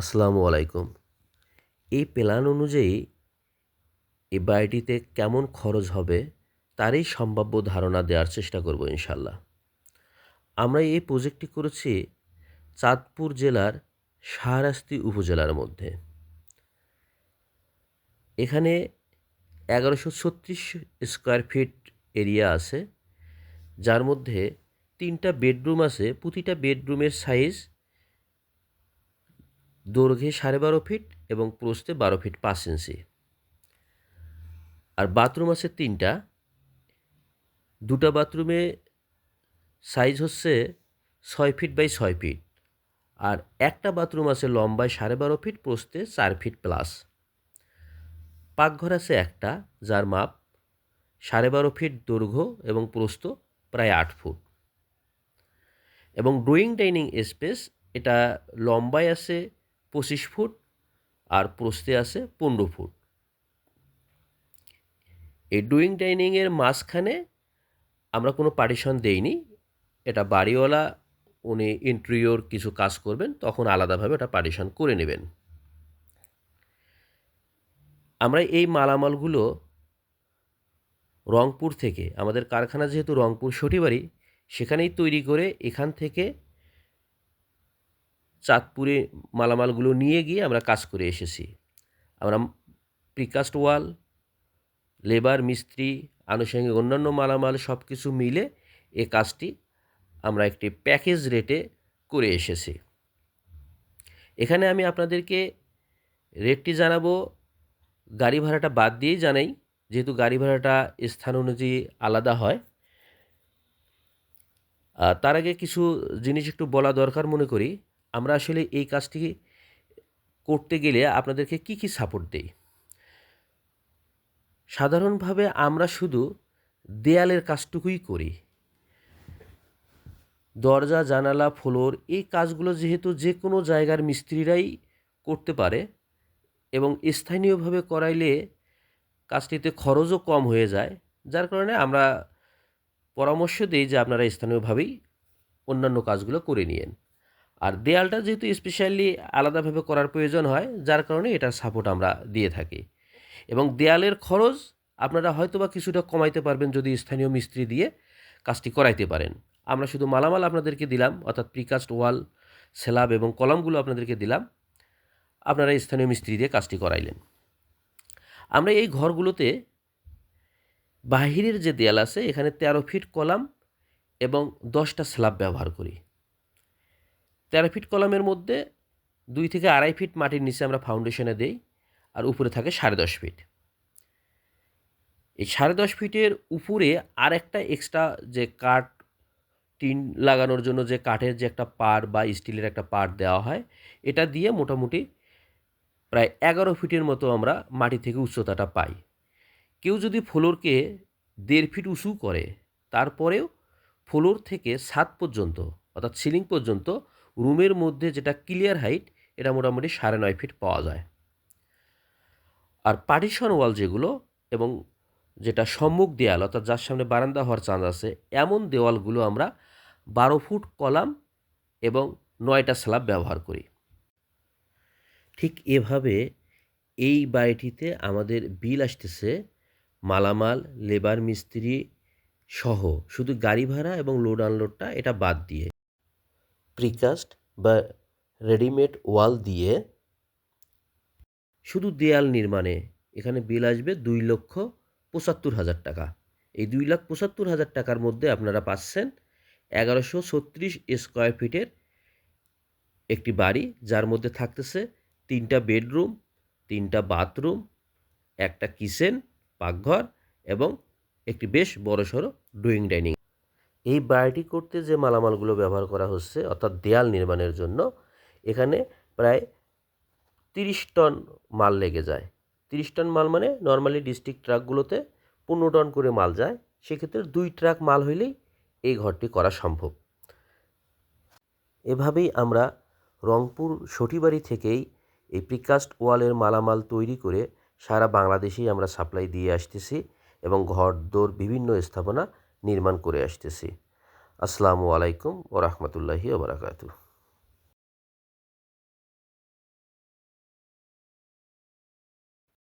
আসসালামু আলাইকুম। এই প্ল্যান অনুযায়ী এই বাড়িটিতে কেমন খরচ হবে তারই সম্ভাব্য ধারণা দেওয়ার চেষ্টা করব ইনশাল্লাহ আমরা এই প্রজেক্টটি করেছি চাঁদপুর জেলার শাহরাস্তি উপজেলার মধ্যে। এখানে এগারোশো ছত্রিশ স্কোয়ার ফিট এরিয়া আছে, যার মধ্যে তিনটা বেডরুম আছে, প্রতিটা বেডরুমের সাইজ দৈর্ঘ্যে সাড়ে বারো ফিট এবং প্রস্থে বারো ফিট পাঁচ ইঞ্চি। আর বাথরুম আছে তিনটা। দুটা বাথরুমে সাইজ হচ্ছে ছয় ফিট বাই ছয় ফিট। আর একটা বাথরুম আছে লম্বায় সাড়ে বারো ফিট, প্রস্থে চার ফিট প্লাস। পাকঘর আছে একটা, যার মাপ সাড়ে বারো ফিট দৈর্ঘ্য এবং প্রস্থ প্রায় আট ফুট। এবং ড্রয়িং ডাইনিং স্পেস, এটা লম্বায় আছে পঁচিশ ফুট আর প্রস্থে আছে পনেরো ফুট। এই ডুইং ডাইনিংয়ের মাঝখানে আমরা কোনো পার্টিশন দেইনি। এটা বাড়িওয়ালা, উনি ইন্টেরিয়র কিছু কাজ করবেন, তখন আলাদাভাবে ওটা পার্টিশন করে নেবেন। আমরা এই মালামালগুলো রংপুর থেকে, আমাদের কারখানা যেহেতু রংপুর সটিবাড়ি সেখানেই তৈরি করে এখান থেকে চাঁদপুরে মালামালগুলো নিয়ে গিয়ে আমরা কাজ করে এসেছি। আমরা প্রিকাস্ট ওয়াল লেবার মিস্ত্রি, আনুষঙ্গিক অন্যান্য মালামাল সব কিছু মিলে এ কাজটি আমরা একটি প্যাকেজ রেটে করে এসেছি। এখানে আমি আপনাদেরকে রেটটি জানাব। গাড়ি ভাড়াটা বাদ দিয়েই জানাই, যেহেতু গাড়ি ভাড়াটা স্থান অনুযায়ী আলাদা হয়। তার আগে কিছু জিনিস একটু বলা দরকার মনে করি। আমরা আসলে এই কাজটি করতে গেলে আপনাদেরকে কি কি সাপোর্ট দেই? সাধারণভাবে আমরা শুধু দেয়ালের কাজটুকুই করি। দরজা, জানালা ফ্লোর এই কাজগুলো যেহেতু যে কোনো জায়গার মিস্ত্রিরাই করতে পারে এবং স্থানীয়ভাবে করাইলে কাজটিতে খরচও কম হয়ে যায়, যার কারণে আমরা পরামর্শ দিই যে আপনারা স্থানীয়ভাবেই অন্যান্য কাজগুলো করে নিয়েন। আর দেয়ালটা যেহেতু স্পেশালি আলাদাভাবে করার প্রয়োজন হয়, যার কারণে এটার সাপোর্ট আমরা দিয়ে থাকি। এবং দেয়ালের খরচ আপনারা হয়তো বা কিছুটা কমাইতে পারবেন যদি স্থানীয় মিস্ত্রি দিয়ে কাজটি করাইতে পারেন। আমরা শুধু মালামাল আপনাদেরকে দিলাম, অর্থাৎ প্রিকাস্ট ওয়াল স্ল্যাব এবং কলামগুলো আপনাদেরকে দিলাম। আপনারা স্থানীয় মিস্ত্রি দিয়ে কাজটি করাইলেন। আমরা এই ঘরগুলোতে বাহিরের যে দেয়াল আছে, এখানে তেরো ফিট কলাম এবং দশটা স্ল্যাব ব্যবহার করি। তেরো ফিট কলামের মধ্যে দুই থেকে আড়াই ফিট মাটির নিচে আমরা ফাউন্ডেশনে দেই, আর উপরে থাকে সাড়ে দশ ফিট। এই সাড়ে দশ ফিটের উপরে আর একটা এক্সট্রা যে কাঠ, টিন লাগানোর জন্য যে কাঠের যে একটা পার বা স্টিলের একটা পার দেওয়া হয়, এটা দিয়ে মোটামুটি প্রায় এগারো ফিটের মতো আমরা মাটি থেকে উচ্চতাটা পাই। কেউ যদি ফ্লোরকে দেড় ফিট উঁচু করে, তারপরেও ফ্লোর থেকে সাত পর্যন্ত, অর্থাৎ সিলিং পর্যন্ত রুমের মধ্যে যেটা ক্লিয়ার হাইট, এটা মোটামুটি সাড়ে নয় ফিট পাওয়া যায়। আর পার্টিশন ওয়াল যেগুলো এবং যেটা সম্মুখ দেয়াল, অর্থাৎ যার সামনে বারান্দা হওয়ার চান্স আছে, এমন দেওয়ালগুলো আমরা বারো ফুট কলাম এবং নয়টা স্ল্যাব ব্যবহার করি। ঠিক এভাবে এই বাড়িটিতে আমাদের বিল আসতেছে, মালামাল, লেবার মিস্ত্রি সহ, শুধু গাড়ি ভাড়া এবং লোড আনলোডটা এটা বাদ দিয়ে। প্রিকাস্ট বা রেডিমেড ওয়াল দিয়ে শুধু দেয়াল নির্মাণে এখানে বিল আসবে দুই লক্ষ পঁচাত্তর হাজার টাকা। এই দুই লাখ পঁচাত্তর হাজার টাকার মধ্যে আপনারা পাচ্ছেন এগারোশো ছত্রিশ স্কোয়ার ফিটের একটি বাড়ি, যার মধ্যে থাকতেছে তিনটা বেডরুম তিনটা বাথরুম একটা কিচেন পাকঘর এবং একটি বেশ বড়সড় ড্রয়িং ডাইনিং এই বাড়িটি করতে যে মালামালগুলো ব্যবহার করা হচ্ছে, অর্থাৎ দেয়াল নির্মাণের জন্য, এখানে প্রায় তিরিশ টন মাল লেগে যায়। তিরিশ টন মাল মানে নর্মালি ডিস্ট্রিক্ট ট্রাকগুলোতে পনেরো টন করে মাল যায়। সেক্ষেত্রে দুই ট্রাক মাল হইলেই এই ঘরটি করা সম্ভব। এভাবেই আমরা রংপুর সটিবাড়ি থেকেই এই প্রিকাস্ট ওয়ালের মালামাল তৈরি করে সারা বাংলাদেশেই আমরা সাপ্লাই দিয়ে আসতেছি এবং ঘর দোর বিভিন্ন স্থাপনা নির্মাণ করে আসতেছি। আসসালামু আলাইকুম ও রহমতুল্লাহি ওবরাকাতু